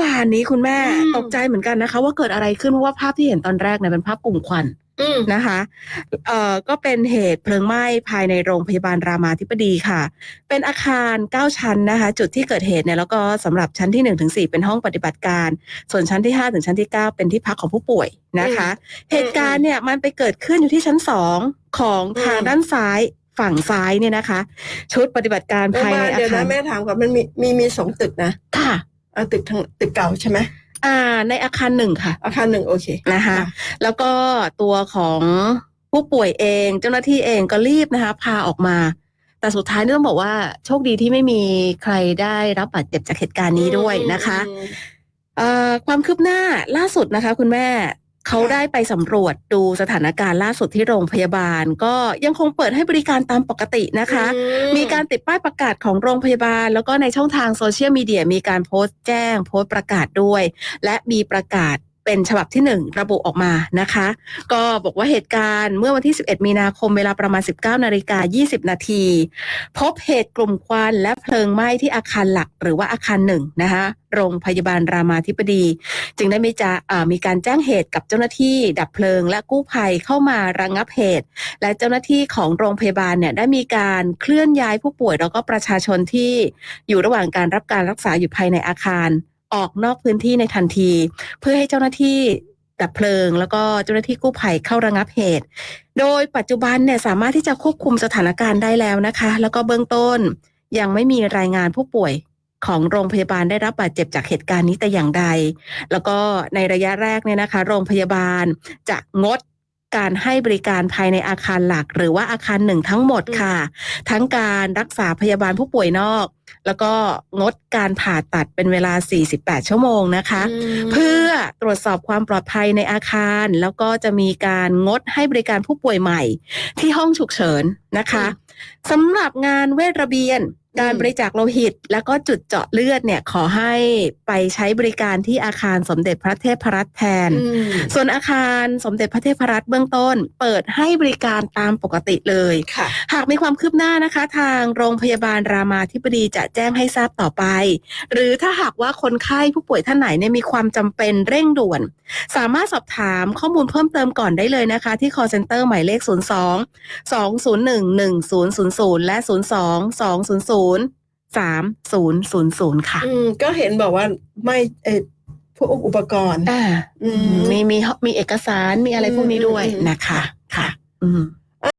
วานนี้คุณแม่อืม ตกใจเหมือนกันนะคะ ว่าเกิดอะไรขึ้นเพราะว่าภาพที่เห็นตอนแรกเนี่ยเป็นภาพกลุ่มควันอืมนะคะเอ่อก็เป็นเหตุเพลิงไหม้ภายในโรงพยาบาลรามาธิบดีค่ะ เป็นอาคาร 9 ชั้นนะคะ จุดที่เกิดเหตุเนี่ยแล้วก็สำหรับชั้นที่1ถึง4เป็นห้องปฏิบัติการ ส่วนชั้นที่ 5 ถึงชั้นที่ 9 เป็นที่พักของผู้ป่วยนะคะ เหตุการณ์เนี่ยมันไปเกิดขึ้นอยู่ที่ชั้น 2 ของทางอืมด้านซ้ายฝั่งซ้ายเนี่ยนะคะ ชุดปฏิบัติการแม่ภายในว่าอาเดี๋ยวคานะรแม่ถามก่อนมันมีมีมีสองตึกนะ ค่ะ เอาตึกทางตึกเก่าใช่ไหมอ่า ในอาคารหนึ่งค่ะ อาคารหนึ่งโอเคนะคะค่ะแล้วก็ตัวของผู้ป่วยเอง เจ้าหน้าที่เองก็รีบนะคะ พาออกมา แต่สุดท้ายนี่ต้องบอกว่าโชคดีที่ไม่มีใครได้รับบาดเจ็บจากเหตุการณ์นี้ด้วยนะคะอืมเอ่อความคืบหน้าล่าสุดนะคะ คุณแม่ เขาค่ะได้ไปสำรวจดูสถานการณ์ล่าสุดที่โรงพยาบาล ก็ยังคงเปิดให้บริการตามปกตินะคะอืมีการติดป้ายประกาศของโรงพยาบาล แล้วก็ในช่องทางโซเชียลมีเดียมีการโพสต์แจ้ง โพสต์ประกาศด้วย และมีประกาศ เป็นฉบับที่หนึ่งระบุออกมานะคะ ก็บอกว่าเหตุการณ์เมื่อวันที่ 11 มีนาคมเวลาประมาณ 19นาฬิกา20 นาที พบเหตุกลุ่มควันและเพลิงไหม้ที่อาคารหลักหรือว่าอาคารหนึ่งนะคะโรงพยาบาลรามาธิบดี จึงได้มีจะมีการแจ้งเหตุกับเจ้าหน้าที่ดับเพลิง และกู้ภัยเข้ามาระงงับเหตุ และเจ้าหน้าที่ของโรงพยาบาลเนี่ยได้มีการเคลื่อนย้ายผู้ป่วยแล้วก็ประชาชนที่อยู่ระหว่างการรับการรักษาอยู่ภายในอาคาร ออกนอกพื้นที่ในทันที เพื่อให้เจ้าหน้าที่ดับเพลิง แล้วก็เจ้าหน้าที่กู้ภัยเข้าระงับเหตุ โดยปัจจุบันเนี่ยสามารถที่จะควบคุมสถานการณ์ได้แล้วนะคะ แล้วก็เบื้องต้นยังไม่มีรายงานผู้ป่วยของโรงพยาบาลได้รับบาดเจ็บจากเหตุการณ์นี้แต่อย่างใด แล้วก็ในระยะแรกเนี่ยนะคะ โรงพยาบาลจะงด การให้บริการภายในอาคารหลัก หรือว่าอาคารหนึ่งทั้งหมดค่ะ ทั้งการรักษาพยาบาลผู้ป่วยนอก แล้วก็งดการผ่าตัดเป็นเวลา 48 ชั่วโมงนะคะมเพื่อตรวจสอบความปลอดภัยในอาคาร แล้วก็จะมีการงดให้บริการผู้ป่วยใหม่ ที่ห้องฉุกเฉินนะคะสำหรับงานเวชระเบียน การบริจาคโลหิต แล้วก็จุดเจาะเลือดเนี่ยขอให้ไปใช้บริการที่อาคารสมเด็จพระเทพรัตน์แทนอืมส่วนอาคารสมเด็จพระเทพรัตน์เบื้องต้น เปิดให้บริการตามปกติเลยค่ะหากมีความคืบหน้านะคะ ทางโรงพยาบาลรามาธิบดีจะแจ้งให้ทราบต่อไป หรือถ้าหากว่าคนไข้ผู้ป่วยท่านไหนเนี่ยมีความจำเป็นเร่งด่วน สามารถสอบถามข้อมูลเพิ่มเติมก่อนได้เลยนะคะ ที่ call center หมายเลข 02 201 1000 และ 02 200 3000ค่ะ อืมก็เห็นบอกว่าไม่เออพวกอุปกรณ์ อ่าอืม มีมีมีเอกสารมีอะไรพวกนี้ด้วยอืมอืมนะคะ ค่ะ อืม